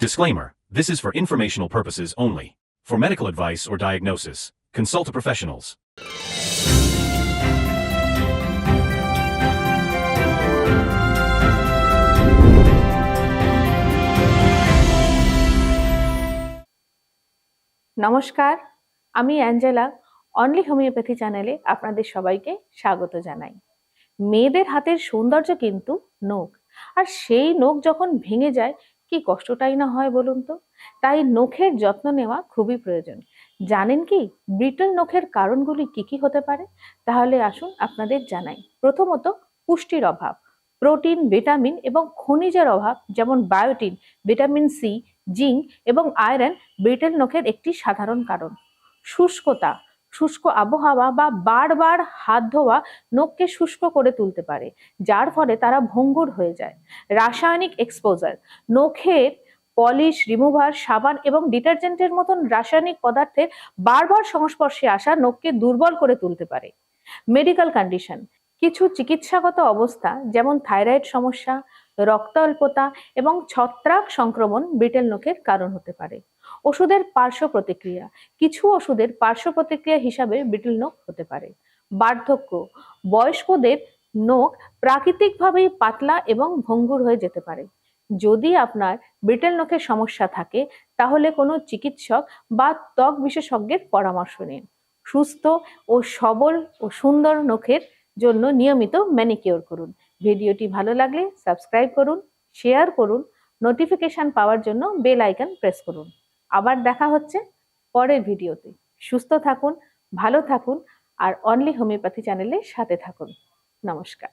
Disclaimer This is for informational purposes only. For medical advice or diagnosis, consult a professionals. নমস্কার আমি Angela only homeopathy চ্যানেলে আপনাদের সবাইকে স্বাগত জানাই মেয়েদের হাতের সৌন্দর্য কিন্তু নখ আর সেই নখ যখন ভেঙে যায় কি কষ্টটাই না হয় বলুন তো? তাই নখের যত্ন নেওয়া খুবই প্রয়োজন। জানেন কি, ব্রিটল নখের কারণগুলি কি কি হতে পারে? তাহলে আসুন আপনাদের জানাই। প্রথমত, পুষ্টির অভাব। প্রোটিন, ভিটামিন এবং খনিজের অভাব, যেমন বায়োটিন, ভিটামিন সি, জিঙ্ক এবং আয়রন ব্রিটেল নখের একটি সাধারণ কারণ। শুষ্কতা। শুষ্ক আবহাওয়া বা বারবার হাত ধোয়া নখকে শুষ্ক করে তুলতে পারে, যার ফলে তারা ভঙ্গুর হয়ে যায়। রাসায়নিক এক্সপোজার নখের পলিশ রিমুভার সাবান এবং ডিটারজেন্টের মতন রাসায়নিক পদার্থের বারবার সংস্পর্শে আসা নখকে দুর্বল করে তুলতে পারে। মেডিকেল কন্ডিশন কিছু চিকিৎসাগত অবস্থা, যেমন থাইরয়েড সমস্যা রক্ত অল্পতা এবং ছত্রাক সংক্রমণ ব্রিটেল নখের কারণ হতে পারে। ওষুধের পার্শ্ব প্রতিক্রিয়া, কিছু ওষুধের পার্শ্ব প্রতিক্রিয়া হিসাবে ব্রিটেল নখ হতে পারে। বার্ধক্য, বয়স্কদের নখ প্রাকৃতিকভাবেই পাতলা এবং ভঙ্গুর হয়ে যেতে পারে। যদি আপনার ব্রিটেল নখের সমস্যা থাকে, তাহলে কোনো চিকিৎসক বা ত্বক বিশেষজ্ঞের পরামর্শ নিন। সুস্থ ও সবল ও সুন্দর নখের জন্য নিয়মিত ম্যানিকিওর করুন। ভিডিওটি ভালো লাগলে সাবস্ক্রাইব করুন শেয়ার করুন নোটিফিকেশান পাওয়ার জন্য বেল আইকন প্রেস করুন। আবার দেখা হচ্ছে পরের ভিডিওতে। সুস্থ থাকুন, ভালো থাকুন, আর অনলি হোমিওপ্যাথি চ্যানেলের সাথে থাকুন। নমস্কার।